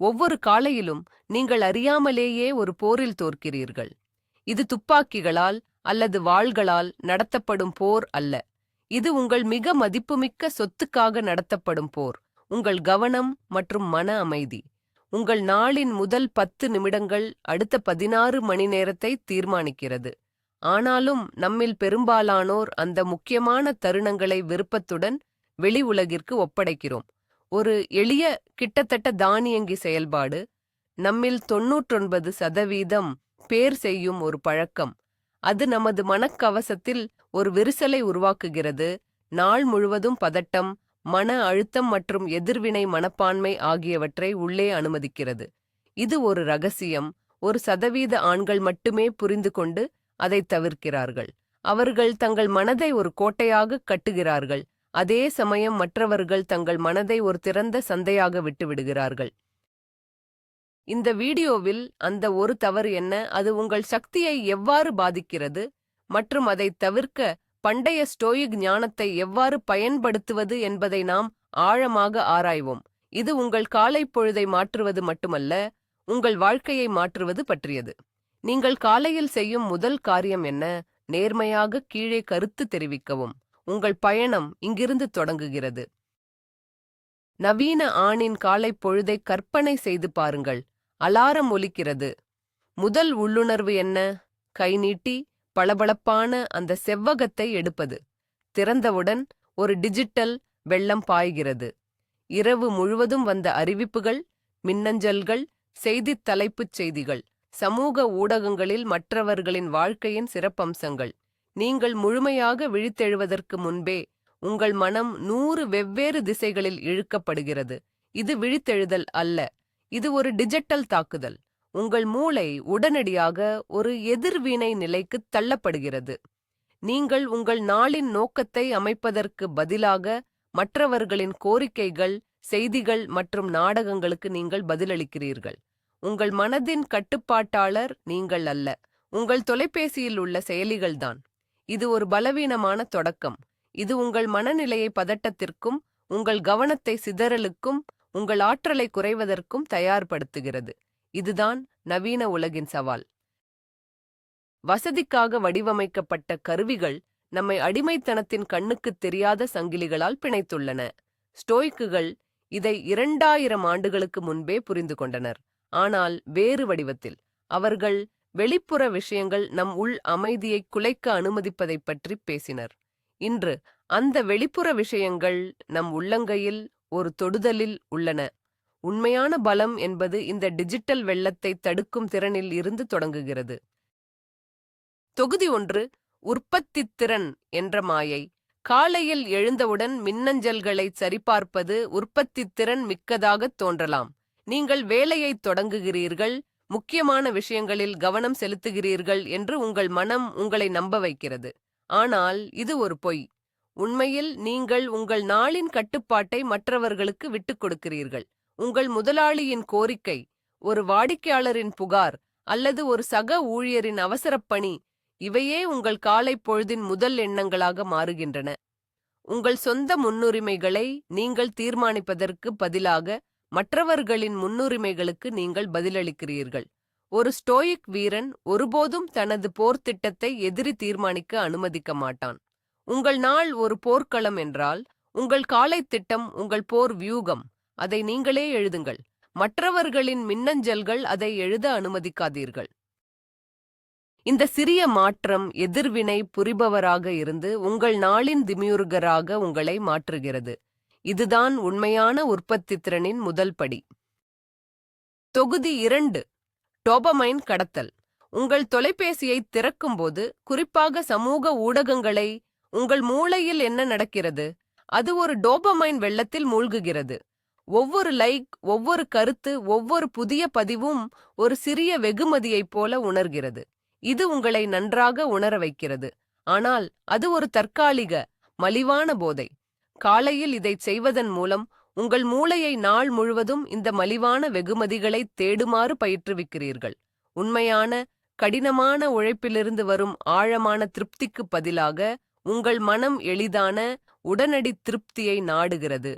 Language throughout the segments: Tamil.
ஒவ்வொரு காலையிலும் நீங்கள் அறியாமலேயே ஒரு போரில் தோற்கிறீர்கள். இது துப்பாக்கிகளால் அல்லது வாள்களால் நடத்தப்படும் போர் அல்ல. இது உங்கள் மிக மதிப்புமிக்க சொத்துக்காக நடத்தப்படும் போர். உங்கள் கவனம் மற்றும் மன அமைதி. உங்கள் நாளின் முதல் பத்து நிமிடங்கள் அடுத்த பதினாறு மணி நேரத்தை தீர்மானிக்கிறது. ஆனாலும் நம்மில் பெரும்பாலானோர் அந்த முக்கியமான தருணங்களை விருப்பத்துடன் வெளி உலகிற்கு ஒப்படைக்கிறோம். ஒரு எளிய கிட்டத்தட்ட தானியங்கி செயல்பாடு. நம்மில் தொன்னூற்றொன்பது சதவீதம் பேர் செய்யும் ஒரு பழக்கம். அது நமது மனக்கவசத்தில் ஒரு விரிசலை உருவாக்குகிறது. நாள் முழுவதும் பதட்டம் மன அழுத்தம் மற்றும் எதிர்வினை மனப்பான்மை ஆகியவற்றை உள்ளே அனுமதிக்கிறது. இது ஒரு ரகசியம். ஒரு சதவீத ஆண்கள் மட்டுமே புரிந்து கொண்டு அதை தவிர்க்கிறார்கள். அவர்கள் தங்கள் மனதை ஒரு கோட்டையாக கட்டுகிறார்கள். அதே சமயம் மற்றவர்கள் தங்கள் மனதை ஒரு திறந்த சந்தையாக விட்டுவிடுகிறார்கள் இந்த வீடியோவில் அந்த ஒரு தவறு என்ன? அது உங்கள் சக்தியை எவ்வாறு பாதிக்கிறது? மற்றும் அதை தவிர்க்க பண்டைய ஸ்டோயிக் ஞானத்தை எவ்வாறு பயன்படுத்துவது என்பதை நாம் ஆழமாக ஆராய்வோம். இது உங்கள் காலை பொழுதை மாற்றுவது மட்டுமல்ல உங்கள் வாழ்க்கையை மாற்றுவது பற்றியது. நீங்கள் காலையில் செய்யும் முதல் காரியம் என்ன? நேர்மையாக கீழே கருத்து தெரிவிக்கவும். உங்கள் பயணம் இங்கிருந்து தொடங்குகிறது. நவீன ஆணின் காலை பொழுதை கற்பனை செய்து பாருங்கள். அலாரம் ஒலிக்கிறது. முதல் உள்ளுணர்வு என்ன? கை நீட்டி பளபளப்பான அந்த செவ்வகத்தை எடுப்பது. திறந்தவுடன் ஒரு டிஜிட்டல் வெள்ளம் பாய்கிறது. இரவு முழுவதும் வந்த அறிவிப்புகள் மின்னஞ்சல்கள் செய்தித் தலைப்புச் செய்திகள் சமூக ஊடகங்களில் மற்றவர்களின் வாழ்க்கையின் சிறப்பம்சங்கள். நீங்கள் முழுமையாக விழித்தெழுவதற்கு முன்பே உங்கள் மனம் நூறு வெவ்வேறு திசைகளில் இழுக்கப்படுகிறது. இது விழித்தெழுதல் அல்ல. இது ஒரு டிஜிட்டல் தாக்குதல். உங்கள் மூளை உடனடியாக ஒரு எதிர்வினை நிலைக்கு தள்ளப்படுகிறது. நீங்கள் உங்கள் நாளின் நோக்கத்தை அமைப்பதற்கு பதிலாக மற்றவர்களின் கோரிக்கைகள் செய்திகள் மற்றும் நாடகங்களுக்கு நீங்கள் பதிலளிக்கிறீர்கள். உங்கள் மனதின் கட்டுப்பாட்டாளர் நீங்கள் அல்ல. உங்கள் தொலைபேசியில் உள்ள செயலிகள்தான். இது ஒரு பலவீனமான தொடக்கம். இது உங்கள் மனநிலையை பதட்டத்திற்கும் உங்கள் கவனத்தை சிதறலுக்கும் உங்கள் ஆற்றலை குறைவதற்கும் தயார்படுத்துகிறது. இதுதான் நவீன உலகின் சவால். வசதிக்காக வடிவமைக்கப்பட்ட கருவிகள் நம்மை அடிமைத்தனத்தின் கண்ணுக்குத் தெரியாத சங்கிலிகளால் பிணைத்துள்ளன. ஸ்டோய்க்குகள் இதை இரண்டாயிரம் ஆண்டுகளுக்கு முன்பே புரிந்து கொண்டனர். ஆனால் வேறு வடிவத்தில் அவர்கள் வெளிப்புற விஷயங்கள் நம் உள் அமைதியை குலைக்க அனுமதிப்பதைப் பற்றி பேசினர். இன்று அந்த வெளிப்புற விஷயங்கள் நம் உள்ளங்கையில் ஒரு தொடுதலில் உள்ளன. உண்மையான பலம் என்பது இந்த டிஜிட்டல் வெள்ளத்தை தடுக்கும் திறனில் இருந்து தொடங்குகிறது. தொகுதி ஒன்று உற்பத்தித் திறன் என்ற மாயை. காலையில் எழுந்தவுடன் மின்னஞ்சல்களை சரிபார்ப்பது உற்பத்தித் திறன் மிக்கதாகத் தோன்றலாம். நீங்கள் வேலையைத் தொடங்குகிறீர்கள் முக்கியமான விஷயங்களில் கவனம் செலுத்துகிறீர்கள் என்று உங்கள் மனம் உங்களை நம்ப வைக்கிறது. ஆனால் இது ஒரு பொய். உண்மையில் நீங்கள் உங்கள் நாளின் கட்டுப்பாட்டை மற்றவர்களுக்கு விட்டுக் கொடுக்கிறீர்கள். உங்கள் முதலாளியின் கோரிக்கை ஒரு வாடிக்கையாளரின் புகார் அல்லது ஒரு சக ஊழியரின் அவசரப்பணி இவையே உங்கள் காலை பொழுதின் முதல் எண்ணங்களாக மாறுகின்றன. உங்கள் சொந்த முன்னுரிமைகளை நீங்கள் தீர்மானிப்பதற்கு பதிலாக மற்றவர்களின் முன்னுரிமைகளுக்கு நீங்கள் பதிலளிக்கிறீர்கள். ஒரு ஸ்டோயிக் வீரன் ஒருபோதும் தனது போர் திட்டத்தை எதிரி தீர்மானிக்க அனுமதிக்க மாட்டான். உங்கள் நாள் ஒரு போர்க்களம் என்றால் உங்கள் காலை திட்டம் உங்கள் போர் வியூகம். அதை நீங்களே எழுதுங்கள். மற்றவர்களின் மின்னஞ்சல்கள் அதை எழுத அனுமதிக்காதீர்கள். இந்த சிறிய மாற்றம் எதிர்வினை புரிபவராக இருந்து உங்கள் நாளின் திமியுருகராக உங்களை மாற்றுகிறது. இதுதான் உண்மையான உற்பத்தி திறனின் முதல் படி. தொகுதி இரண்டு டோபமைன் கடத்தல். உங்கள் தொலைபேசியை திறக்கும்போது குறிப்பாக சமூக ஊடகங்களை உங்கள் மூளையில் என்ன நடக்கிறது? அது ஒரு டோபமைன் வெள்ளத்தில் மூழ்குகிறது. ஒவ்வொரு லைக் ஒவ்வொரு கருத்து ஒவ்வொரு புதிய பதிவும் ஒரு சிறிய வெகுமதியைப் போல உணர்கிறது. இது உங்களை நன்றாக உணர வைக்கிறது. ஆனால் அது ஒரு தற்காலிக மலிவான போதை. காலையில் இதைச் செய்வதன் மூலம் உங்கள் மூளையை நாள் முழுவதும் இந்த மலிவான வெகுமதிகளை தேடுமாறு பயிற்றுவிக்கிறீர்கள். உண்மையான கடினமான உழைப்பிலிருந்து வரும் ஆழமான திருப்திக்கு பதிலாக உங்கள் மனம் எளிதான உடனடி திருப்தியை நாடுகிறது.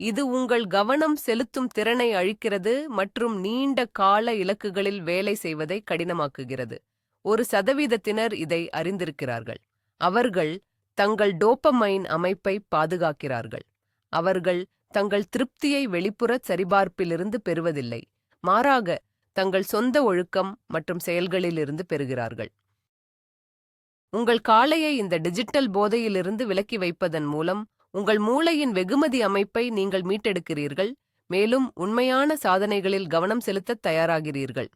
இது உங்கள் கவனம் செலுத்தும் திறனை அழிக்கிறது மற்றும் நீண்ட கால இலக்குகளில் வேலை செய்வதை கடினமாக்குகிறது. ஒரு சதவீதத்தினர் இதை அறிந்திருக்கிறார்கள். அவர்கள் தங்கள் டோப்பமைன் அமைப்பை பாதுகாக்கிறார்கள். அவர்கள் தங்கள் திருப்தியை வெளிப்புற சரிபார்ப்பிலிருந்து பெறுவதில்லை. மாறாக தங்கள் சொந்த ஒழுக்கம் மற்றும் செயல்களிலிருந்து பெறுகிறார்கள். உங்கள் காளையை இந்த டிஜிட்டல் போதையிலிருந்து விலக்கி வைப்பதன் மூலம் உங்கள் மூளையின் வெகுமதி அமைப்பை நீங்கள் மீட்டெடுக்கிறீர்கள் மேலும் உண்மையான சாதனைகளில் கவனம் செலுத்தத் தயாராகிறீர்கள்.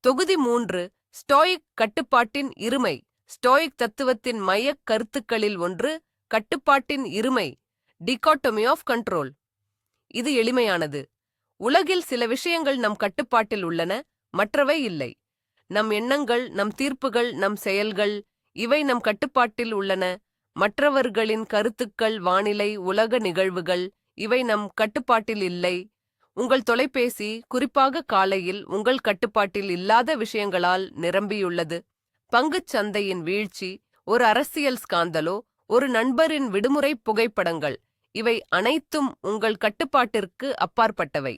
தொகுதி மூன்று ஸ்டோயிக் கட்டுப்பாட்டின் இருமை. ஸ்டோயிக் தத்துவத்தின் மையக் கருத்துக்களில் ஒன்று கட்டுப்பாட்டின் இருமை டிகாட்டமி ஆஃப் கண்ட்ரோல். இது எளிமையானது. உலகில் சில விஷயங்கள் நம் கட்டுப்பாட்டில் உள்ளன மற்றவை இல்லை. நம் எண்ணங்கள் நம் தீர்ப்புகள் நம் செயல்கள் இவை நம் கட்டுப்பாட்டில் உள்ளன. மற்றவர்களின் கருத்துக்கள் வானிலை உலக நிகழ்வுகள் இவை நம் கட்டுப்பாட்டில் இல்லை. உங்கள் தொலைபேசி குறிப்பாக காலையில் உங்கள் கட்டுப்பாட்டில் இல்லாத விஷயங்களால் நிரம்பியுள்ளது. பங்குச் சந்தையின் வீழ்ச்சி ஒரு அரசியல் ஸ்காந்தலோ ஒரு நண்பரின் விடுமுறை புகைப்படங்கள் இவை அனைத்தும் உங்கள் கட்டுப்பாட்டிற்கு அப்பாற்பட்டவை.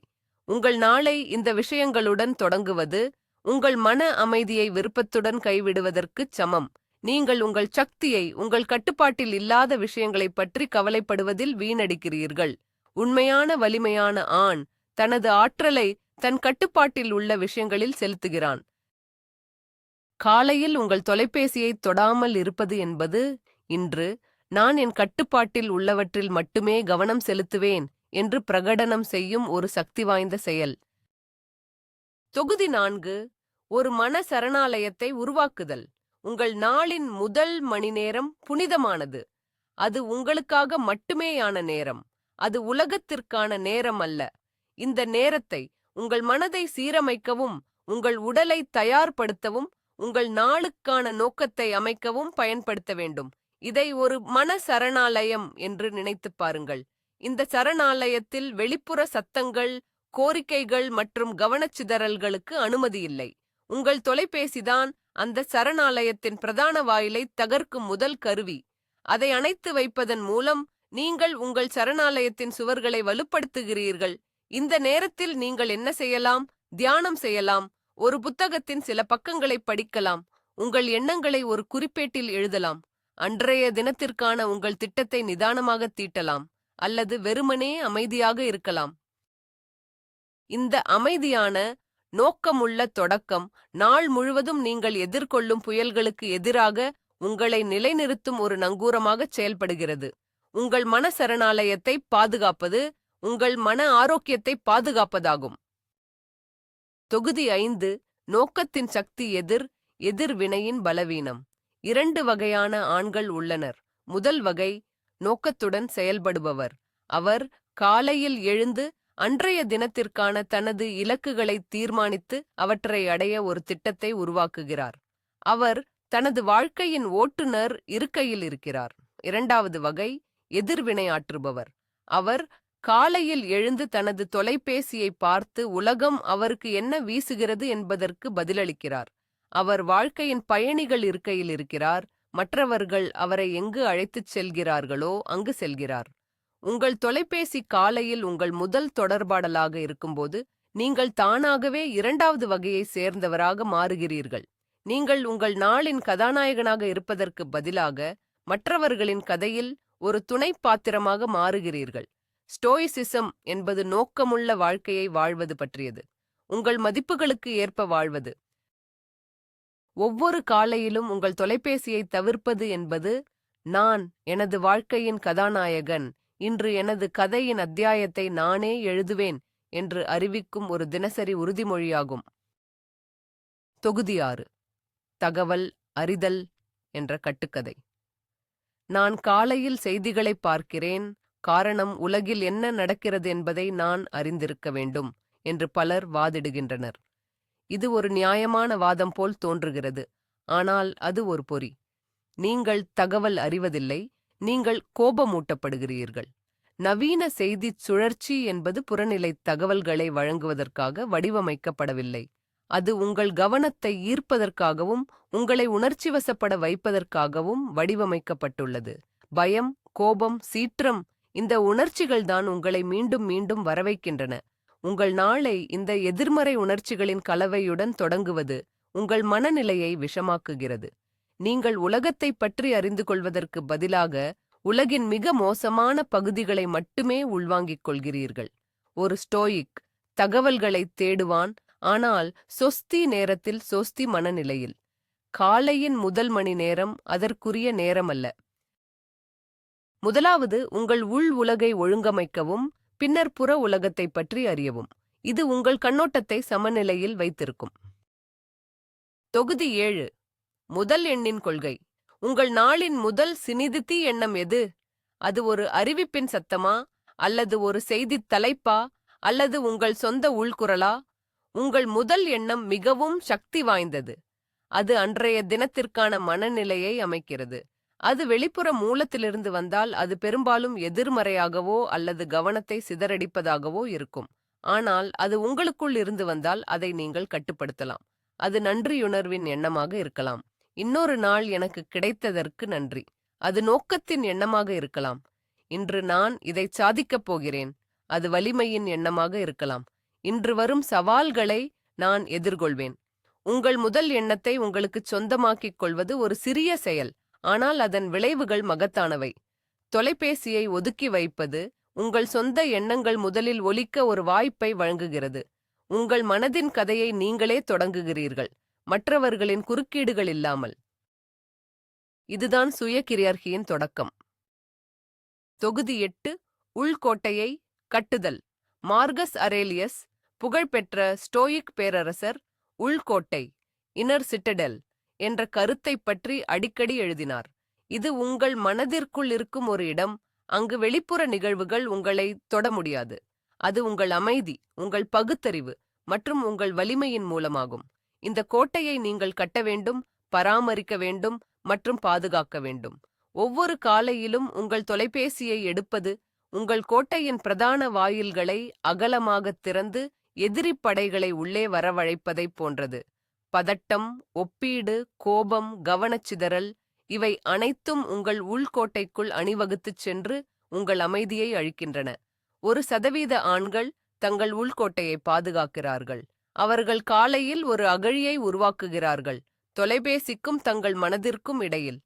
உங்கள் நாளை இந்த விஷயங்களுடன் தொடங்குவது உங்கள் மன அமைதியை விருப்பத்துடன் கைவிடுவதற்குச் சமம். நீங்கள் உங்கள் சக்தியை உங்கள் கட்டுப்பாட்டில் இல்லாத விஷயங்களைப் பற்றி கவலைப்படுவதில் வீணடிக்கிறீர்கள். உண்மையான வலிமையான ஆண் தனது ஆற்றலை தன் கட்டுப்பாட்டில் உள்ள விஷயங்களில் செலுத்துகிறான். காலையில் உங்கள் தொலைபேசியை தொடாமல் இருப்பது என்பது இன்று நான் என் கட்டுப்பாட்டில் உள்ளவற்றில் மட்டுமே கவனம் செலுத்துவேன் என்று பிரகடனம் செய்யும் ஒரு சக்தி வாய்ந்த செயல். தொகுதி நான்கு ஒரு மன சரணாலயத்தை உருவாக்குதல். உங்கள் நாளின் முதல் மணி நேரம் புனிதமானது. அது உங்களுக்காக மட்டுமேயான நேரம். அது உலகத்திற்கான நேரம் அல்ல. இந்த நேரத்தை உங்கள் மனதை சீரமைக்கவும் உங்கள் உடலை தயார்படுத்தவும் உங்கள் நாளுக்கான நோக்கத்தை அமைக்கவும் பயன்படுத்த வேண்டும். இதை ஒரு மன சரணாலயம் என்று நினைத்துப் பாருங்கள். இந்த சரணாலயத்தில் வெளிப்புற சத்தங்கள் கோரிக்கைகள் மற்றும் கவனச்சிதறல்களுக்கு அனுமதி இல்லை. உங்கள் தொலைபேசிதான் அந்த சரணாலயத்தின் பிரதான வாயிலை தகர்க்கும் முதல் கருவி. அதை அணைத்து வைப்பதன் மூலம் நீங்கள் உங்கள் சரணாலயத்தின் சுவர்களை வலுப்படுத்துகிறீர்கள். இந்த நேரத்தில் நீங்கள் என்ன செய்யலாம்? தியானம் செய்யலாம். ஒரு புத்தகத்தின் சில பக்கங்களை படிக்கலாம். உங்கள் எண்ணங்களை ஒரு குறிப்பேட்டில் எழுதலாம். அன்றைய தினத்திற்கான உங்கள் திட்டத்தை நிதானமாக தீட்டலாம் அல்லது வெறுமனே அமைதியாக இருக்கலாம். இந்த அமைதியான நோக்கமுள்ள தொடக்கம் நாள் முழுவதும் நீங்கள் எதிர்கொள்ளும் புயல்களுக்கு எதிராக உங்களை நிலைநிறுத்தும் ஒரு நங்கூரமாகச் செயல்படுகிறது. உங்கள் மன சரணாலயத்தை பாதுகாப்பது உங்கள் மன ஆரோக்கியத்தை பாதுகாப்பதாகும். தொகுதி ஐந்து நோக்கத்தின் சக்தி எதிர் எதிர்வினையின் பலவீனம். இரண்டு வகையான ஆண்கள் உள்ளனர். முதல் வகை நோக்கத்துடன் செயல்படுபவர். அவர் காலையில் எழுந்து அன்றைய தினத்திற்கான தனது இலக்குகளை தீர்மானித்து அவற்றை அடைய ஒரு திட்டத்தை உருவாக்குகிறார். அவர் தனது வாழ்க்கையின் ஓட்டுநர் இருக்கையில் இருக்கிறார். இரண்டாவது வகை எதிர்வினையாற்றுபவர் அவர் காலையில் எழுந்து தனது தொலைபேசியை பார்த்து உலகம் அவருக்கு என்ன வீசுகிறது என்பதற்கு பதிலளிக்கிறார். அவர் வாழ்க்கையின் பயணிகள் இருக்கையில் இருக்கிறார். மற்றவர்கள் அவரை எங்கு அழைத்துச் செல்கிறார்களோ அங்கு செல்கிறார். உங்கள் தொலைபேசி காலையில் உங்கள் முதல் தொடர்பாடலாக இருக்கும்போது நீங்கள் தானாகவே இரண்டாவது வகையை சேர்ந்தவராக மாறுகிறீர்கள். நீங்கள் உங்கள் நாளின் கதாநாயகனாக இருப்பதற்கு பதிலாக மற்றவர்களின் கதையில் ஒரு துணை பாத்திரமாக மாறுகிறீர்கள். ஸ்டோயிசிசம் என்பது நோக்கமுள்ள வாழ்க்கையை வாழ்வது பற்றியது. உங்கள் மதிப்புகளுக்கு ஏற்ப வாழ்வது. ஒவ்வொரு காலையிலும் உங்கள் தொலைபேசியை தவிர்ப்பது என்பது நான் எனது வாழ்க்கையின் கதாநாயகன் இன்று எனது கதையின் அத்தியாயத்தை நானே எழுதுவேன் என்று அறிவிக்கும் ஒரு தினசரி உறுதிமொழியாகும். தொகுதி ஆறு தகவல் அறிதல் என்ற கட்டுக்கதை. நான் காலையில் செய்திகளை பார்க்கிறேன் காரணம் உலகில் என்ன நடக்கிறது என்பதை நான் அறிந்திருக்க வேண்டும் என்று பலர் வாதிடுகின்றனர். இது ஒரு நியாயமான வாதம் போல் தோன்றுகிறது. ஆனால் அது ஒரு பொறி. நீங்கள் தகவல் அறிவதில்லை நீங்கள் கோபமூட்டப்படுகிறீர்கள். நவீன செய்திச் சுழற்சி என்பது புறநிலை தகவல்களை வழங்குவதற்காக வடிவமைக்கப்படவில்லை. அது உங்கள் கவனத்தை ஈர்ப்பதற்காகவும் உங்களை உணர்ச்சிவசப்பட வைப்பதற்காகவும் வடிவமைக்கப்பட்டுள்ளது. பயம் கோபம் சீற்றம் இந்த உணர்ச்சிகள் தான் உங்களை மீண்டும் மீண்டும் வரவைக்கின்றன. உங்கள் நாளை இந்த எதிர்மறை உணர்ச்சிகளின் கலவையுடன் தொடங்குவது உங்கள் மனநிலையை விஷமாக்குகிறது. நீங்கள் உலகத்தைப் பற்றி அறிந்து கொள்வதற்கு பதிலாக உலகின் மிக மோசமான பகுதிகளை மட்டுமே உள்வாங்கிக் கொள்கிறீர்கள். ஒரு ஸ்டோயிக் தகவல்களைத் தேடுவான் ஆனால் சொஸ்தி நேரத்தில் சொஸ்தி மனநிலையில். காலையின் முதல் மணி நேரம் அதற்குரிய நேரமல்ல. முதலாவது உங்கள் உள் உலகை ஒழுங்கமைக்கவும் பின்னர் புற உலகத்தைப் பற்றி அறியவும். இது உங்கள் கண்ணோட்டத்தை சமநிலையில் வைத்திருக்கும். தொகுதி ஏழு. முதல் எண்ணின் கொள்கை. உங்கள் நாளின் முதல் சினிதித்தி எண்ணம் எது? அது ஒரு அறிவிப்பின் சத்தமா? அல்லது ஒரு செய்தித் தலைப்பா? அல்லது உங்கள் சொந்த உள்குரலா? உங்கள் முதல் எண்ணம் மிகவும் சக்தி வாய்ந்தது. அது அன்றைய தினத்திற்கான மனநிலையை அமைக்கிறது. அது வெளிப்புற மூலத்திலிருந்து வந்தால் அது பெரும்பாலும் எதிர்மறையாகவோ அல்லது கவனத்தை சிதறடிப்பதாகவோ இருக்கும். ஆனால் அது உங்களுக்குள் இருந்து வந்தால் அதை நீங்கள் கட்டுப்படுத்தலாம். அது நன்றியுணர்வின் எண்ணமாக இருக்கலாம். இன்னொரு நாள் எனக்கு கிடைத்ததற்கு நன்றி. அது நோக்கத்தின் எண்ணமாக இருக்கலாம். இன்று நான் இதைச் சாதிக்கப் போகிறேன். அது வலிமையின் எண்ணமாக இருக்கலாம். இன்று வரும் சவால்களை நான் எதிர்கொள்வேன். உங்கள் முதல் எண்ணத்தை உங்களுக்கு சொந்தமாக்கிக் கொள்வது ஒரு சிறிய செயல். ஆனால் அதன் விளைவுகள் மகத்தானவை. தொலைபேசியை ஒதுக்கி வைப்பது உங்கள் சொந்த எண்ணங்கள் முதலில் ஒலிக்க ஒரு வாய்ப்பை வழங்குகிறது. உங்கள் மனதின் கதையை நீங்களே தொடங்குகிறீர்கள். மற்றவர்களின் குறுக்கீடுகள் இல்லாமல். இதுதான் சுயகிரியர்கியின் தொடக்கம். தொகுதி எட்டு உள்கோட்டையை கட்டுதல். மார்கஸ் அரேலியஸ் புகழ்பெற்ற ஸ்டோயிக் பேரரசர் உள்கோட்டை இன்னர் சிட்டடெல். என்ற கருத்தைப் பற்றி அடிக்கடி எழுதினார். இது உங்கள் மனதிற்குள் இருக்கும் ஒரு இடம். அங்கு வெளிப்புற நிகழ்வுகள் உங்களை தொட முடியாது. அது உங்கள் அமைதி உங்கள் பகுத்தறிவு மற்றும் உங்கள் வலிமையின் மூலமாகும். இந்த கோட்டையை நீங்கள் கட்ட வேண்டும் பராமரிக்க வேண்டும் மற்றும் பாதுகாக்க வேண்டும். ஒவ்வொரு காலையிலும் உங்கள் தொலைபேசியை எடுப்பது உங்கள் கோட்டையின் பிரதான வாயில்களை அகலமாகத் திறந்து எதிரிப் படைகளை உள்ளே வரவழைப்பதைப் போன்றது. பதட்டம் ஒப்பீடு கோபம் கவனச்சிதறல் இவை அனைத்தும் உங்கள் உள்கோட்டைக்குள் அணிவகுத்துச் சென்று உங்கள் அமைதியை அழிக்கின்றன. ஒரு சதவீத ஆண்கள் தங்கள் உள்கோட்டையை பாதுகாக்கிறார்கள். அவர்கள் காலையில் ஒரு அகழியை உருவாக்குகிறார்கள். தொலைபேசிக்கும் தங்கள் மனதிற்கும் இடையில்.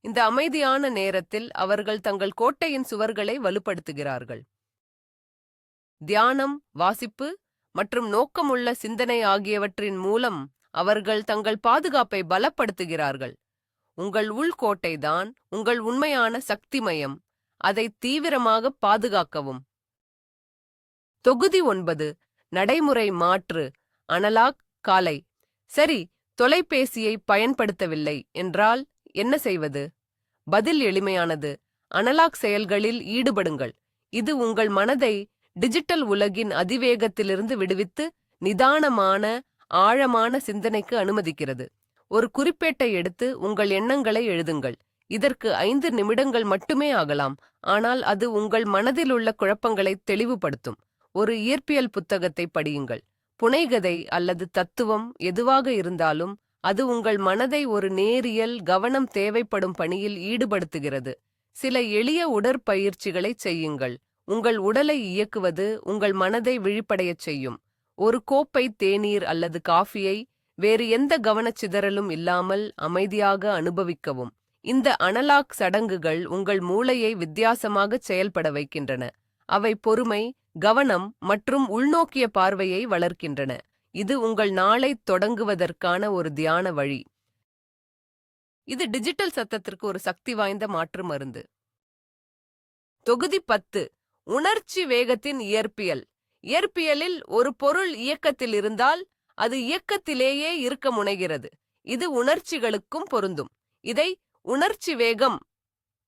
இந்த அமைதியான நேரத்தில் அவர்கள் தங்கள் கோட்டையின் சுவர்களை வலுப்படுத்துகிறார்கள். தியானம் வாசிப்பு மற்றும் நோக்கமுள்ள சிந்தனை ஆகியவற்றின் மூலம் அவர்கள் தங்கள் பாதுகாப்பை பலப்படுத்துகிறார்கள். உங்கள் உள்கோட்டைதான் உங்கள் உண்மையான சக்தி மையம் அதை தீவிரமாக பாதுகாக்கவும். தொகுதி ஒன்பது. நடைமுறை மாற்று. அனலாக் காலை. சரி தொலைபேசியை பயன்படுத்தவில்லை. என்றால் என்ன செய்வது? பதில் எளிமையானது. அனலாக் செயல்களில் ஈடுபடுங்கள். இது உங்கள் மனதை டிஜிட்டல் உலகின் அதிவேகத்திலிருந்து விடுவித்து நிதானமான ஆழமான சிந்தனைக்கு அனுமதிக்கிறது. ஒரு குறிப்பேட்டை எடுத்து உங்கள் எண்ணங்களை எழுதுங்கள். இதற்கு ஐந்து நிமிடங்கள் மட்டுமே ஆகலாம். ஆனால் அது உங்கள் மனதில் உள்ள குழப்பங்களை தெளிவுபடுத்தும். ஒரு இயற்பியல் புத்தகத்தை படியுங்கள். புனைகதை அல்லது தத்துவம் எதுவாக இருந்தாலும் அது உங்கள் மனதை ஒரு நேரியல் கவனம் தேவைப்படும் பணியில் ஈடுபடுத்துகிறது. சில எளிய உடற்பயிற்சிகளைச் செய்யுங்கள். உங்கள் உடலை இயக்குவது உங்கள் மனதை விழிப்படையச் செய்யும். ஒரு கோப்பை தேநீர் அல்லது காஃபியை வேறு எந்த கவனச்சிதறலும் இல்லாமல் அமைதியாக அனுபவிக்கவும். இந்த அனலாக் சடங்குகள் உங்கள் மூளையை வித்தியாசமாகச் செயல்பட வைக்கின்றன. அவை பொறுமை கவனம் மற்றும் உள்நோக்கிய பார்வையை வளர்க்கின்றன. இது உங்கள் நாளை தொடங்குவதற்கான ஒரு தியான வழி. இது டிஜிட்டல் சத்தத்திற்கு ஒரு சக்தி வாய்ந்த மாற்று மருந்து. தொகுதி பத்து உணர்ச்சி வேகத்தின் இயற்பியல். இயற்பியலில் ஒரு பொருள் இயக்கத்தில் இருந்தால் அது இயக்கத்திலேயே இருக்க முனைகிறது. இது உணர்ச்சிகளுக்கும் பொருந்தும். இதை உணர்ச்சி வேகம்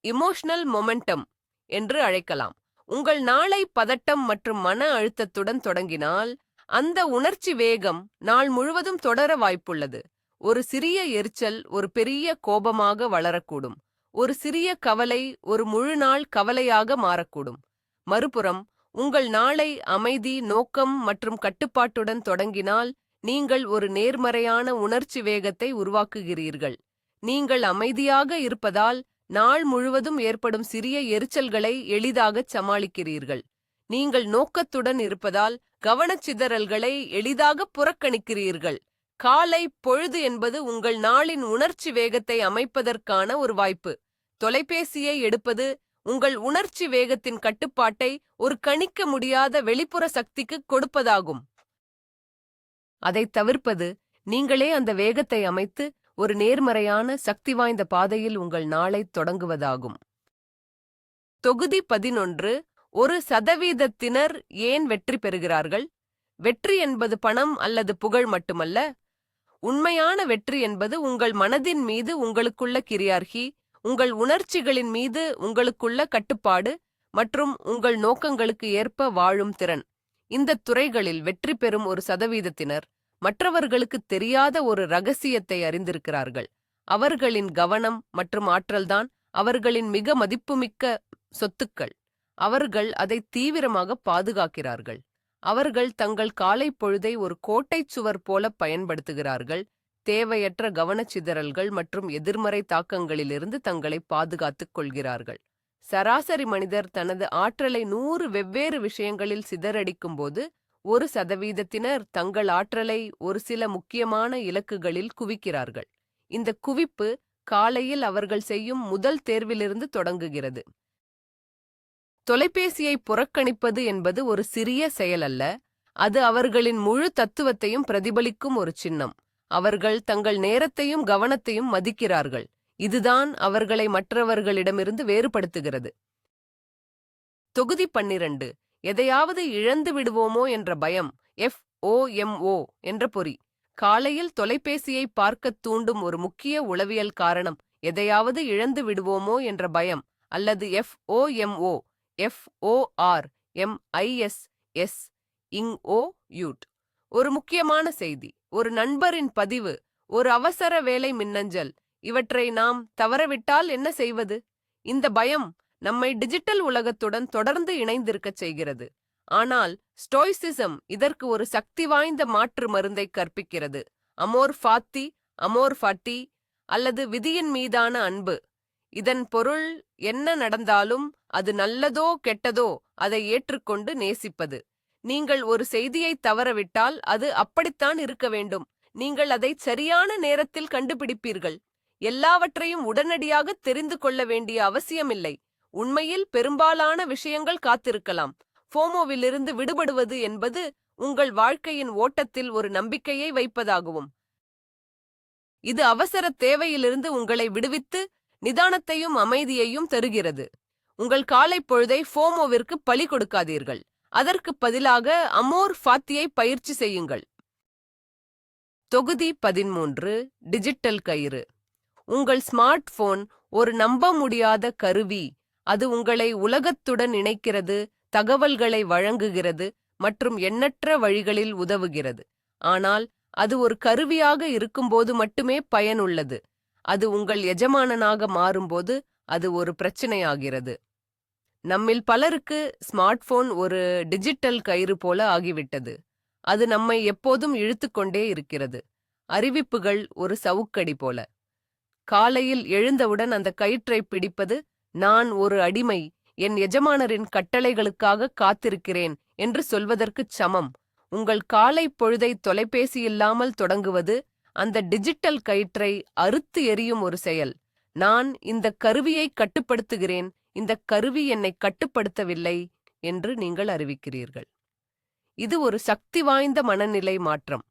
இமோஷனல் மொமெண்டம் என்று அழைக்கலாம். உங்கள் நாளை பதட்டம் மற்றும் மன அழுத்தத்துடன் தொடங்கினால் அந்த உணர்ச்சி வேகம் நாள் முழுவதும் தொடர வாய்ப்புள்ளது. ஒரு சிறிய எரிச்சல் ஒரு பெரிய கோபமாக வளரக்கூடும். ஒரு சிறிய கவலை ஒரு முழு நாள் கவலையாக மாறக்கூடும். மறுபுறம் உங்கள் நாளை அமைதி நோக்கம் மற்றும் கட்டுப்பாட்டுடன் தொடங்கினால் நீங்கள் ஒரு நேர்மறையான உணர்ச்சி வேகத்தை உருவாக்குகிறீர்கள். நீங்கள் அமைதியாக இருப்பதால் நாள் முழுவதும் ஏற்படும் சிறிய எரிச்சல்களை எளிதாகச் சமாளிக்கிறீர்கள். நீங்கள் நோக்கத்துடன் இருப்பதால் கவனச்சிதறல்களை எளிதாக புறக்கணிக்கிறீர்கள். காலை பொழுது என்பது உங்கள் நாளின் உணர்ச்சி வேகத்தை அமைப்பதற்கான ஒரு வாய்ப்பு. தொலைபேசியை எடுப்பது உங்கள் உணர்ச்சி வேகத்தின் கட்டுப்பாட்டை ஒரு கணிக்க முடியாத வெளிப்புற சக்திக்கு கொடுப்பதாகும். அதைத் தவிர்ப்பது நீங்களே அந்த வேகத்தை அமைத்து ஒரு நேர்மறையான சக்தி வாய்ந்த பாதையில் உங்கள் நாளைத் தொடங்குவதாகும். தொகுதி பதினொன்று ஒரு சதவீதத்தினர் ஏன் வெற்றி பெறுகிறார்கள்? வெற்றி என்பது பணம் அல்லது புகழ் மட்டுமல்ல. உண்மையான வெற்றி என்பது உங்கள் மனதின் மீது உங்களுக்குள்ள கிரியார்கி உங்கள் உணர்ச்சிகளின் மீது உங்களுக்குள்ள கட்டுப்பாடு மற்றும் உங்கள் நோக்கங்களுக்கு ஏற்ப வாழும் திறன். இந்த துறைகளில் வெற்றி பெறும் ஒரு சதவீதத்தினர் மற்றவர்களுக்கு தெரியாத ஒரு ரகசியத்தை அறிந்திருக்கிறார்கள். அவர்களின் கவனம் மற்றும் ஆற்றல்தான் அவர்களின் மிக மதிப்புமிக்க சொத்துக்கள். அவர்கள் அதை தீவிரமாக பாதுகாக்கிறார்கள். அவர்கள் தங்கள் காலை பொழுதை ஒரு கோட்டைச் சுவர் போல பயன்படுத்துகிறார்கள். தேவையற்ற கவனச்சிதறல்கள் மற்றும் எதிர்மறை தாக்கங்களிலிருந்து தங்களை பாதுகாத்துக் கொள்கிறார்கள். சராசரி மனிதர் தனது ஆற்றலை நூறு வெவ்வேறு விஷயங்களில் சிதறடிக்கும்போது ஒரு சதவீதத்தினர் தங்கள் ஆற்றலை ஒரு சில முக்கியமான இலக்குகளில் குவிக்கிறார்கள். இந்த குவிப்பு காலையில் அவர்கள் செய்யும் முதல் தேர்விலிருந்து தொடங்குகிறது. தொலைபேசியை புறக்கணிப்பது என்பது ஒரு சிறிய செயலல்ல அது அவர்களின் முழு தத்துவத்தையும் பிரதிபலிக்கும் ஒரு சின்னம். அவர்கள் தங்கள் நேரத்தையும் கவனத்தையும் மதிக்கிறார்கள். இதுதான் அவர்களை மற்றவர்களிடமிருந்து வேறுபடுத்துகிறது. தொகுதி பன்னிரண்டு. எதையாவது இழந்து விடுவோமோ என்ற பயம் எஃப் என்ற பொறி. காலையில் தொலைபேசியை பார்க்கத் தூண்டும் ஒரு முக்கிய உளவியல் காரணம் எதையாவது இழந்து விடுவோமோ என்ற பயம் அல்லது F O M F I S S இங் ஓ யூட். ஒரு முக்கியமான செய்தி. ஒரு நண்பரின் பதிவு ஒரு அவசர வேலை மின்னஞ்சல் இவற்றை நாம் தவறவிட்டால் என்ன செய்வது? இந்த பயம் நம்மை டிஜிட்டல் உலகத்துடன் தொடர்ந்து இணைந்திருக்கச் செய்கிறது. ஆனால் ஸ்டோய்சிசம் இதற்கு ஒரு சக்தி வாய்ந்த மாற்று மருந்தை கற்பிக்கிறது. அமோர் ஃபாத்தி அமோர் ஃபாட்டி அல்லது விதியின் மீதான அன்பு. இதன் பொருள் என்ன நடந்தாலும் அது நல்லதோ கெட்டதோ அதை ஏற்றுக்கொண்டு நேசிப்பது. நீங்கள் ஒரு செய்தியை தவறவிட்டால் அது அப்படித்தான் இருக்க வேண்டும். நீங்கள் அதை சரியான நேரத்தில் கண்டுபிடிப்பீர்கள். எல்லாவற்றையும் உடனடியாக தெரிந்து கொள்ள வேண்டிய அவசியமில்லை. உண்மையில் பெரும்பாலான விஷயங்கள் காத்திருக்கலாம். ஃபோமோவிலிருந்து விடுபடுவது என்பது உங்கள் வாழ்க்கையின் ஓட்டத்தில் ஒரு நம்பிக்கையை வைப்பதாகவும். இது அவசர தேவையிலிருந்து உங்களை விடுவித்து நிதானத்தையும் அமைதியையும் தருகிறது. உங்கள் காலை பொழுதை ஃபோமோவிற்கு பலி கொடுக்காதீர்கள். அதற்கு பதிலாக அமோர் ஃபாத்தியை பயிற்சி செய்யுங்கள். தொகுதி பதிமூன்று டிஜிட்டல் கயிறு. உங்கள் ஸ்மார்ட் போன் ஒரு நம்ப முடியாத கருவி. அது உங்களை உலகத்துடன் இணைக்கிறது தகவல்களை வழங்குகிறது மற்றும் எண்ணற்ற வழிகளில் உதவுகிறது. ஆனால் அது ஒரு கருவியாக இருக்கும்போது மட்டுமே பயனுள்ளது. அது உங்கள் எஜமானனாக மாறும்போது அது ஒரு பிரச்சனையாகிறது. நம்மில் பலருக்கு ஸ்மார்ட் போன் ஒரு டிஜிட்டல் கயிறு போல ஆகிவிட்டது. அது நம்மை எப்போதும் இழுத்துக்கொண்டே இருக்கிறது. அறிவிப்புகள் ஒரு சவுக்கடி போல. காலையில் எழுந்தவுடன் அந்த கயிற்றை பிடிப்பது நான் ஒரு அடிமை என் எஜமானரின் கட்டளைகளுக்காக காத்திருக்கிறேன் என்று சொல்வதற்குச் சமம். உங்கள் காலை பொழுதை தொலைபேசி இல்லாமல் தொடங்குவது அந்த டிஜிட்டல் கயிற்றை அறுத்து எறியும் ஒரு செயல். நான் இந்த கருவியை கட்டுப்படுத்துகிறேன் இந்த கருவி என்னை கட்டுப்படுத்தவில்லை என்று நீங்கள் அறிவிக்கிறீர்கள். இது ஒரு சக்தி வாய்ந்த மனநிலை மாற்றம்.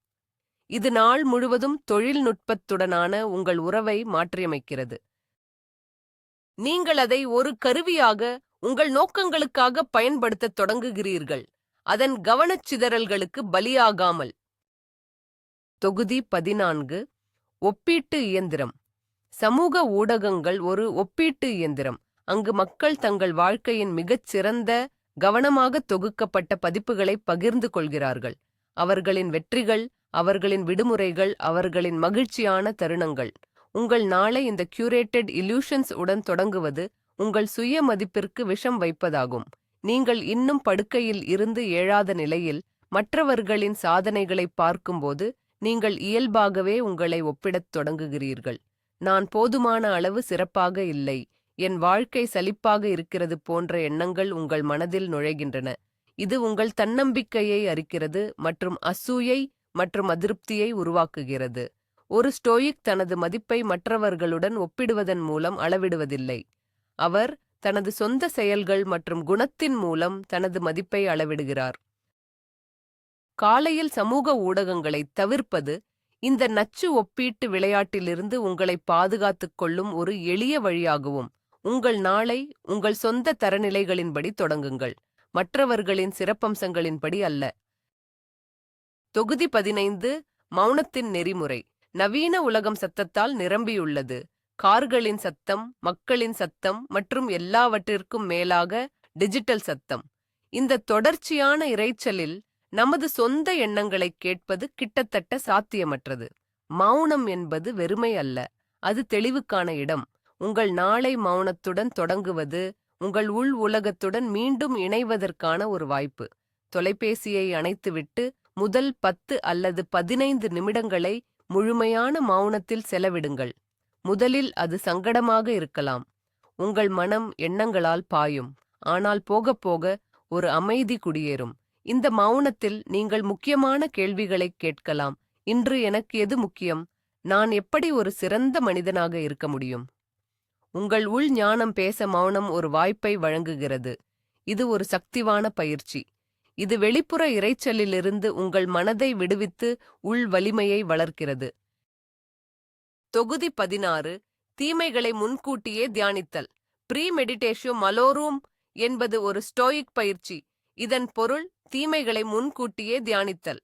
இது நாள் முழுவதும் தொழில்நுட்பத்துடனான உங்கள் உறவை மாற்றியமைக்கிறது. நீங்கள் அதை ஒரு கருவியாக உங்கள் நோக்கங்களுக்காக பயன்படுத்தத் தொடங்குகிறீர்கள். அதன் கவனச்சிதறல்களுக்கு பலியாகாமல். தொகுதி பதினான்கு. ஒப்பீட்டு இயந்திரம். சமூக ஊடகங்கள் ஒரு ஒப்பீட்டு இயந்திரம். அங்கு மக்கள் தங்கள் வாழ்க்கையின் மிகச் சிறந்த கவனமாக தொகுக்கப்பட்ட பதிப்புகளை பகிர்ந்து கொள்கிறார்கள். அவர்களின் வெற்றிகள் அவர்களின் விடுமுறைகள் அவர்களின் மகிழ்ச்சியான தருணங்கள். உங்கள் நாளை இந்த கியூரேட்டட் இல்யூஷன்ஸ் உடன் தொடங்குவது உங்கள் சுய மதிப்பிற்கு விஷம் வைப்பதாகும். நீங்கள் இன்னும் படுக்கையில் இருந்து ஏழாத நிலையில் மற்றவர்களின் சாதனைகளை பார்க்கும்போது நீங்கள் இயல்பாகவே உங்களை ஒப்பிடத் தொடங்குகிறீர்கள். நான் போதுமான அளவு சிறப்பாக இல்லை. என் வாழ்க்கை சலிப்பாக இருக்கிறது போன்ற எண்ணங்கள் உங்கள் மனதில் நுழைகின்றன. இது உங்கள் தன்னம்பிக்கையை அரிக்கிறது மற்றும் அசூயை மற்றும் அதிருப்தியை உருவாக்குகிறது. ஒரு ஸ்டோயிக் தனது மதிப்பை மற்றவர்களுடன் ஒப்பிடுவதன் மூலம் அளவிடுவதில்லை. அவர் தனது சொந்த செயல்கள் மற்றும் குணத்தின் மூலம் தனது மதிப்பை அளவிடுகிறார். காலையில் சமூக ஊடகங்களை தவிர்ப்பது இந்த நச்சு ஒப்பீட்டு விளையாட்டிலிருந்து உங்களை பாதுகாத்துக் கொள்ளும் ஒரு எளிய வழியாகவும் உங்கள் நாளை உங்கள் சொந்த தரநிலைகளின்படி தொடங்குங்கள். மற்றவர்களின் சிறப்பம்சங்களின்படி அல்ல. தொகுதி பதினைந்து மௌனத்தின் நெறிமுறை. நவீன உலகம் சத்தத்தால் நிரம்பியுள்ளது. கார்களின் சத்தம் மக்களின் சத்தம் மற்றும் எல்லாவற்றிற்கும் மேலாக டிஜிட்டல் சத்தம். இந்த தொடர்ச்சியான இரைச்சலில் நமது சொந்த எண்ணங்களைக் கேட்பது கிட்டத்தட்ட சாத்தியமற்றது. மௌனம் என்பது வெறுமை அல்ல. அது தெளிவுக்கான இடம். உங்கள் நாளை மௌனத்துடன் தொடங்குவது உங்கள் உள் உலகத்துடன் மீண்டும் இணைவதற்கான ஒரு வாய்ப்பு. தொலைபேசியை அணைத்துவிட்டு முதல் பத்து அல்லது பதினைந்து நிமிடங்களை முழுமையான மௌனத்தில் செலவிடுங்கள். முதலில் அது சங்கடமாக இருக்கலாம். உங்கள் மனம் எண்ணங்களால் பாயும். ஆனால் போகப் போக ஒரு அமைதி குடியேறும். இந்த மௌனத்தில் நீங்கள் முக்கியமான கேள்விகளைக் கேட்கலாம். இன்று எனக்கு எது முக்கியம்? நான் எப்படி ஒரு சிறந்த மனிதனாக இருக்க முடியும்? உங்கள் உள் ஞானம் பேச மௌனம் ஒரு வாய்ப்பை வழங்குகிறது. இது ஒரு சக்திவான பயிற்சி. இது வெளிப்புற இரைச்சலிலிருந்து உங்கள் மனதை விடுவித்து உள் வலிமையை வளர்க்கிறது. தொகுதி பதினாறு தீமைகளை முன்கூட்டியே தியானித்தல். ப்ரீ மெடிடேஷியோ மலோரூம் என்பது ஒரு ஸ்டோயிக் பயிற்சி. இதன் பொருள் தீமைகளை முன்கூட்டியே தியானித்தல்.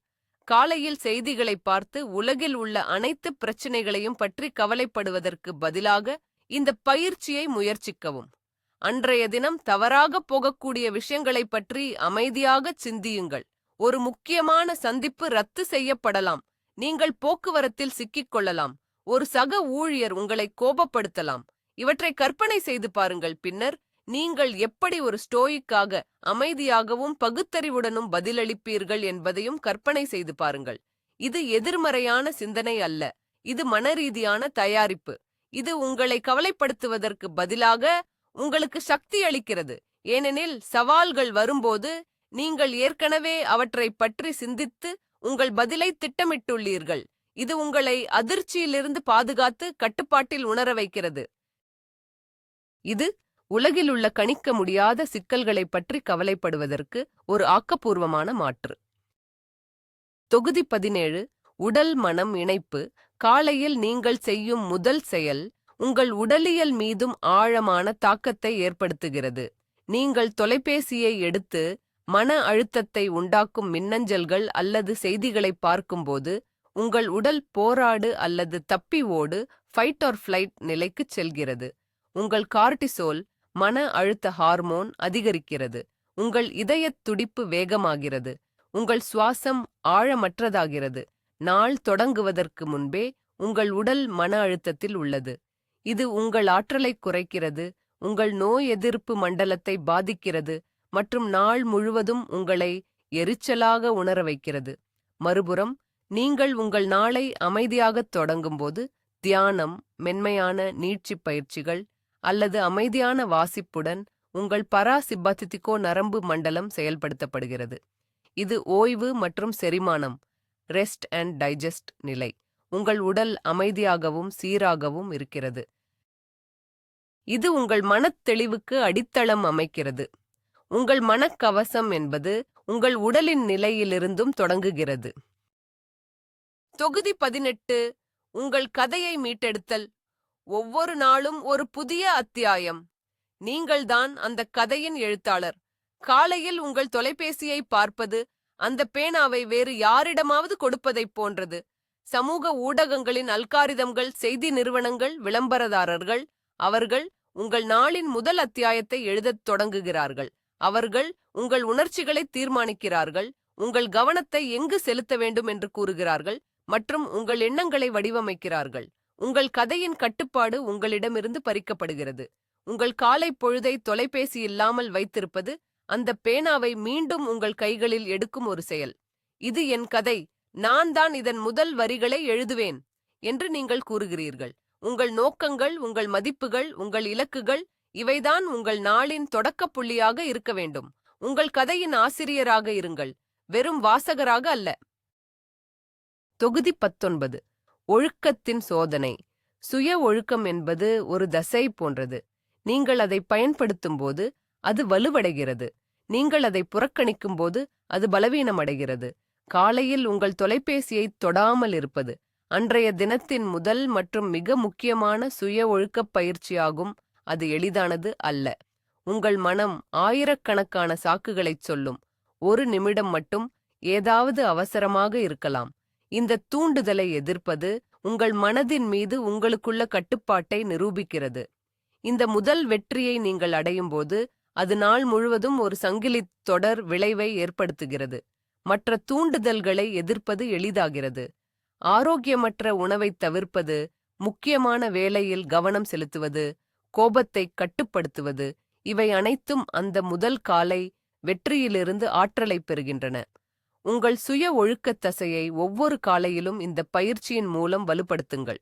காலையில் செய்திகளை பார்த்து உலகில் உள்ள அனைத்து பிரச்சினைகளையும் பற்றி கவலைப்படுவதற்கு பதிலாக இந்த பயிற்சியை முயற்சிக்கவும். அன்றைய தினம் தவறாக போகக்கூடிய விஷயங்களைப் பற்றி அமைதியாகச் சிந்தியுங்கள். ஒரு முக்கியமான சந்திப்பு ரத்து செய்யப்படலாம். நீங்கள் போக்குவரத்தில் சிக்கிக் கொள்ளலாம். ஒரு சக ஊழியர் உங்களை கோபப்படுத்தலாம். இவற்றை கற்பனை செய்து பாருங்கள். பின்னர் நீங்கள் எப்படி ஒரு ஸ்டோயிக்காக அமைதியாகவும் பகுத்தறிவுடனும் பதிலளிப்பீர்கள் என்பதையும் கற்பனை செய்து பாருங்கள். இது எதிர்மறையான சிந்தனை அல்ல. இது மனரீதியான தயாரிப்பு. இது உங்களை கவலைப்படுத்துவதற்கு பதிலாக உங்களுக்கு சக்தி அளிக்கிறது. ஏனெனில் சவால்கள் வரும்போது நீங்கள் ஏற்கனவே அவற்றைப் பற்றி சிந்தித்து உங்கள் பதிலை திட்டமிட்டுள்ளீர்கள். இது உங்களை அதிர்ச்சியிலிருந்து பாதுகாத்து கட்டுப்பாட்டில் உணர வைக்கிறது. இது உலகில் உள்ள கணிக்க முடியாத சிக்கல்களைப் பற்றி கவலைப்படுவதற்கு ஒரு ஆக்கப்பூர்வமான மாற்று. தொகுதி பதினேழு உடல் மனம் இணைப்பு காலையில் நீங்கள் செய்யும் முதல் செயல் உங்கள் உடலியல் மீதும் ஆழமான தாக்கத்தை ஏற்படுத்துகிறது. நீங்கள் தொலைபேசியை எடுத்து மன அழுத்தத்தை உண்டாக்கும் மின்னஞ்சல்கள் அல்லது செய்திகளை பார்க்கும்போது உங்கள் உடல் போராடு அல்லது தப்பி ஓடு ஃபைட் ஆர் ஃப்ளைட் நிலைக்குச் செல்கிறது. உங்கள் கார்டிசோல் மன அழுத்த ஹார்மோன் அதிகரிக்கிறது. உங்கள் இதயத் துடிப்பு வேகமாகிறது. உங்கள் சுவாசம் ஆழமற்றதாகிறது. நாள் தொடங்குவதற்கு முன்பே உங்கள் உடல் மன அழுத்தத்தில் உள்ளது. இது உங்கள் ஆற்றலைக் குறைக்கிறது உங்கள் நோய் எதிர்ப்பு மண்டலத்தை பாதிக்கிறது மற்றும் நாள் முழுவதும் உங்களை எரிச்சலாக உணர வைக்கிறது. மறுபுறம் நீங்கள் உங்கள் நாளை அமைதியாகத் தொடங்கும்போது தியானம் மென்மையான நீட்சிப் பயிற்சிகள் அல்லது அமைதியான வாசிப்புடன் உங்கள் பராசிப்பத்திகோ நரம்பு மண்டலம் செயல்படுத்தப்படுகிறது. இது ஓய்வு மற்றும் செரிமானம். ரெஸ்ட் அண்ட் டைஜஸ்ட் நிலை. உங்கள் உடல் அமைதியாகவும் சீராகவும் இருக்கிறது. இது உங்கள் மனத்தெளிவுக்கு அடித்தளம் அமைக்கிறது. உங்கள் மனக்கவசம் என்பது உங்கள் உடலின் நிலையிலிருந்தும் தொடங்குகிறது. தொகுதி பதினெட்டு உங்கள் கதையை மீட்டெடுத்தல். ஒவ்வொரு நாளும் ஒரு புதிய அத்தியாயம். நீங்கள்தான் அந்த கதையின் எழுத்தாளர். காலையில் உங்கள் தொலைபேசியை பார்ப்பது அந்த பேனாவை வேறு யாரிடமாவது கொடுப்பதைப் போன்றது. சமூக ஊடகங்களின் அல்காரிதம்கள் செய்தி நிறுவனங்கள் விளம்பரதாரர்கள் அவர்கள் உங்கள் நாளின் முதல் அத்தியாயத்தை எழுதத் தொடங்குகிறார்கள். அவர்கள் உங்கள் உணர்ச்சிகளை தீர்மானிக்கிறார்கள். உங்கள் கவனத்தை எங்கு செலுத்த வேண்டும் என்று கூறுகிறார்கள் மற்றும் உங்கள் எண்ணங்களை வடிவமைக்கிறார்கள். உங்கள் கதையின் கட்டுப்பாடு உங்களிடமிருந்து பறிக்கப்படுகிறது. உங்கள் காலை பொழுதை தொலைபேசி இல்லாமல் வைத்திருப்பது அந்த பேனாவை மீண்டும் உங்கள் கைகளில் எடுக்கும் ஒரு செயல். இது என் கதை. நான் தான் இதன் முதல் வரிகளை எழுதுவேன் என்று நீங்கள் கூறுகிறீர்கள். உங்கள் நோக்கங்கள் உங்கள் மதிப்புகள் உங்கள் இலக்குகள் இவைதான் உங்கள் நாளின் தொடக்கப் புள்ளியாக இருக்க வேண்டும். உங்கள் கதையின் ஆசிரியராக இருங்கள். வெறும் வாசகராக அல்ல. தொகுதி பத்தொன்பது. ஒழுக்கத்தின் சோதனை. சுய ஒழுக்கம் என்பது ஒரு தசை போன்றது. நீங்கள் அதை பயன்படுத்தும்போது அது வலுவடைகிறது. நீங்கள் அதை புறக்கணிக்கும்போது அது பலவீனமடைகிறது. காலையில் உங்கள் தொலைபேசியை தொடாமல் இருப்பது அன்றைய தினத்தின் முதல் மற்றும் மிக முக்கியமான சுய ஒழுக்கப் பயிற்சியாகும். அது எளிதானது அல்ல. உங்கள் மனம் ஆயிரக்கணக்கான சாக்குகளைச் சொல்லும். ஒரு நிமிடம் மட்டும் ஏதாவது அவசரமாக இருக்கலாம். இந்த தூண்டுதலை எதிர்ப்பது உங்கள் மனதின் மீது உங்களுக்குள்ள கட்டுப்பாட்டை நிரூபிக்கிறது. இந்த முதல் வெற்றியை நீங்கள் அடையும்போது அது நாள் முழுவதும் ஒரு சங்கிலித் தொடர் விளைவை ஏற்படுத்துகிறது. மற்ற தூண்டுதல்களை எதிர்ப்பது எளிதாகிறது. ஆரோக்கியமற்ற உணவைத் தவிர்ப்பது முக்கியமான வேலையில் கவனம் செலுத்துவது கோபத்தை கட்டுப்படுத்துவது இவை அனைத்தும் அந்த முதல் காலை வெற்றியிலிருந்து ஆற்றலை பெறுகின்றன. உங்கள் சுய ஒழுக்கத் தசையை ஒவ்வொரு காலையிலும் இந்த பயிற்சியின் மூலம் வலுப்படுத்துங்கள்.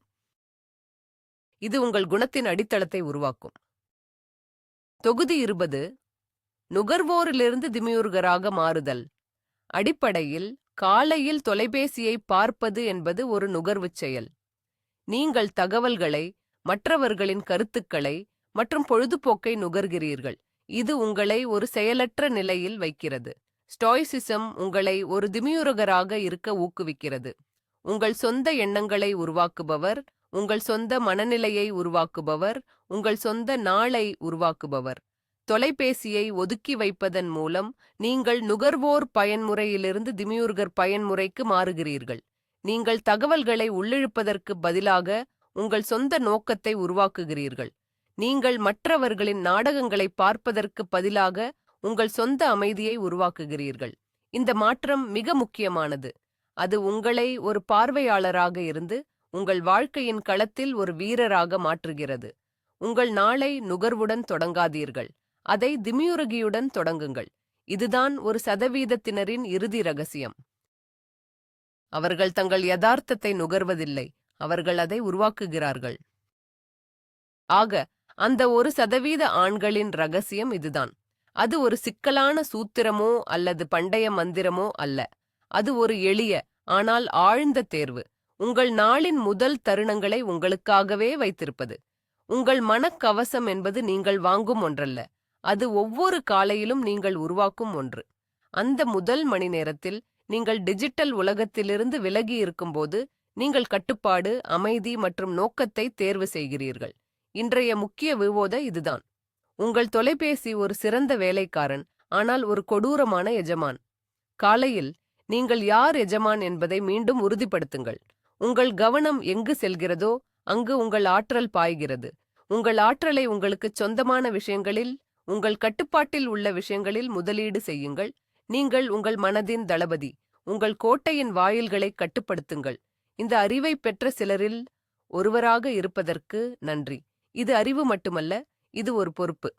இது உங்கள் குணத்தின் அடித்தளத்தை உருவாக்கும். தொகுதி இருபது நுகர்வோரிலிருந்து திமியூர்கராக மாறுதல். அடிப்படையில் காலையில் தொலைபேசியை பார்ப்பது என்பது ஒரு நுகர்வுச் செயல். நீங்கள் தகவல்களை மற்றவர்களின் கருத்துக்களை மற்றும் பொழுதுபோக்கை நுகர்கிறீர்கள். இது உங்களை ஒரு செயலற்ற நிலையில் வைக்கிறது. ஸ்டாய்சிசம் உங்களை ஒரு திமியுரகராக இருக்க ஊக்குவிக்கிறது. உங்கள் சொந்த எண்ணங்களை உருவாக்குபவர் உங்கள் சொந்த மனநிலையை உருவாக்குபவர் உங்கள் சொந்த நாளை உருவாக்குபவர். தொலைபேசியை ஒதுக்கி வைப்பதன் மூலம் நீங்கள் நுகர்வோர் பயன்முறையிலிருந்து திமியூர்கர் பயன்முறைக்கு மாறுகிறீர்கள். நீங்கள் தகவல்களை உள்ளிழுப்பதற்கு பதிலாக உங்கள் சொந்த நோக்கத்தை உருவாக்குகிறீர்கள். நீங்கள் மற்றவர்களின் நாடகங்களை பார்ப்பதற்கு பதிலாக உங்கள் சொந்த அமைதியை உருவாக்குகிறீர்கள். இந்த மாற்றம் மிக முக்கியமானது. அது உங்களை ஒரு பார்வையாளராக இருந்து உங்கள் வாழ்க்கையின் களத்தில் ஒரு வீரராக மாற்றுகிறது. உங்கள் நாளை நுகர்வுடன் தொடங்காதீர்கள். அதை திமியுருகியுடன் தொடங்குங்கள். இதுதான் ஒரு சதவீதத்தினரின் இறுதி ரகசியம். அவர்கள் தங்கள் யதார்த்தத்தை நுகர்வதில்லை. அவர்கள் அதை உருவாக்குகிறார்கள். ஆக அந்த ஒரு சதவீத ஆண்களின் ரகசியம் இதுதான். அது ஒரு சிக்கலான சூத்திரமோ அல்லது பண்டைய மந்திரமோ அல்ல. அது ஒரு எளிய ஆனால் ஆழ்ந்த தேர்வு. உங்கள் நாளின் முதல் தருணங்களை உங்களுக்காகவே வைத்திருப்பது. உங்கள் மனக்கவசம் என்பது நீங்கள் வாங்கும் ஒன்றல்ல. அது ஒவ்வொரு காலையிலும் நீங்கள் உருவாக்கும் ஒன்று. அந்த முதல் மணி நேரத்தில் நீங்கள் டிஜிட்டல் உலகத்திலிருந்து விலகி இருக்கும்போது நீங்கள் கட்டுப்பாடு அமைதி மற்றும் நோக்கத்தை தேர்வு செய்கிறீர்கள். இன்றைய முக்கிய விவோத இதுதான். உங்கள் தொலைபேசி ஒரு சிறந்த வேலைக்காரன் ஆனால் ஒரு கொடூரமான எஜமான். காலையில் நீங்கள் யார் எஜமான் என்பதை மீண்டும் உறுதிப்படுத்துங்கள். உங்கள் கவனம் எங்கு செல்கிறதோ அங்கு உங்கள் ஆற்றல் பாய்கிறது. உங்கள் ஆற்றலை உங்களுக்கு சொந்தமான விஷயங்களில் உங்கள் கட்டுப்பாட்டில் உள்ள விஷயங்களில் முதலீடு செய்யுங்கள். நீங்கள் உங்கள் மனதின் தளபதி உங்கள் கோட்டையின் வாயில்களை கட்டுப்படுத்துங்கள். இந்த அறிவை பெற்ற சிலரில் ஒருவராக இருப்பதற்கு நன்றி. இது அறிவு மட்டுமல்ல இது ஒரு பொறுப்பு.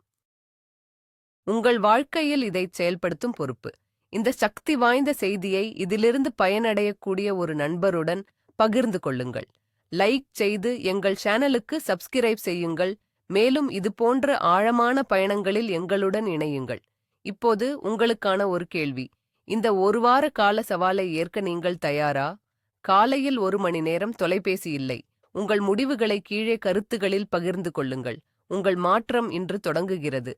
உங்கள் வாழ்க்கையில் இதை செயல்படுத்தும் பொறுப்பு. இந்த சக்தி வாய்ந்த செய்தியை இதிலிருந்து பயனடையக்கூடிய ஒரு நண்பருடன் பகிர்ந்து கொள்ளுங்கள். லைக் செய்து எங்கள் சேனலுக்கு சப்ஸ்கிரைப் செய்யுங்கள். மேலும் இதுபோன்ற ஆழமான பயணங்களில் எங்களுடன் இணையுங்கள். இப்போது உங்களுக்கான ஒரு கேள்வி. இந்த ஒரு வார கால சவாலை ஏற்க நீங்கள் தயாரா? காலையில் ஒரு மணி நேரம் தொலைபேசி இல்லை. உங்கள் முடிவுகளை கீழே கருத்துகளில் பகிர்ந்து கொள்ளுங்கள். உங்கள் மாற்றம் இன்று தொடங்குகிறது.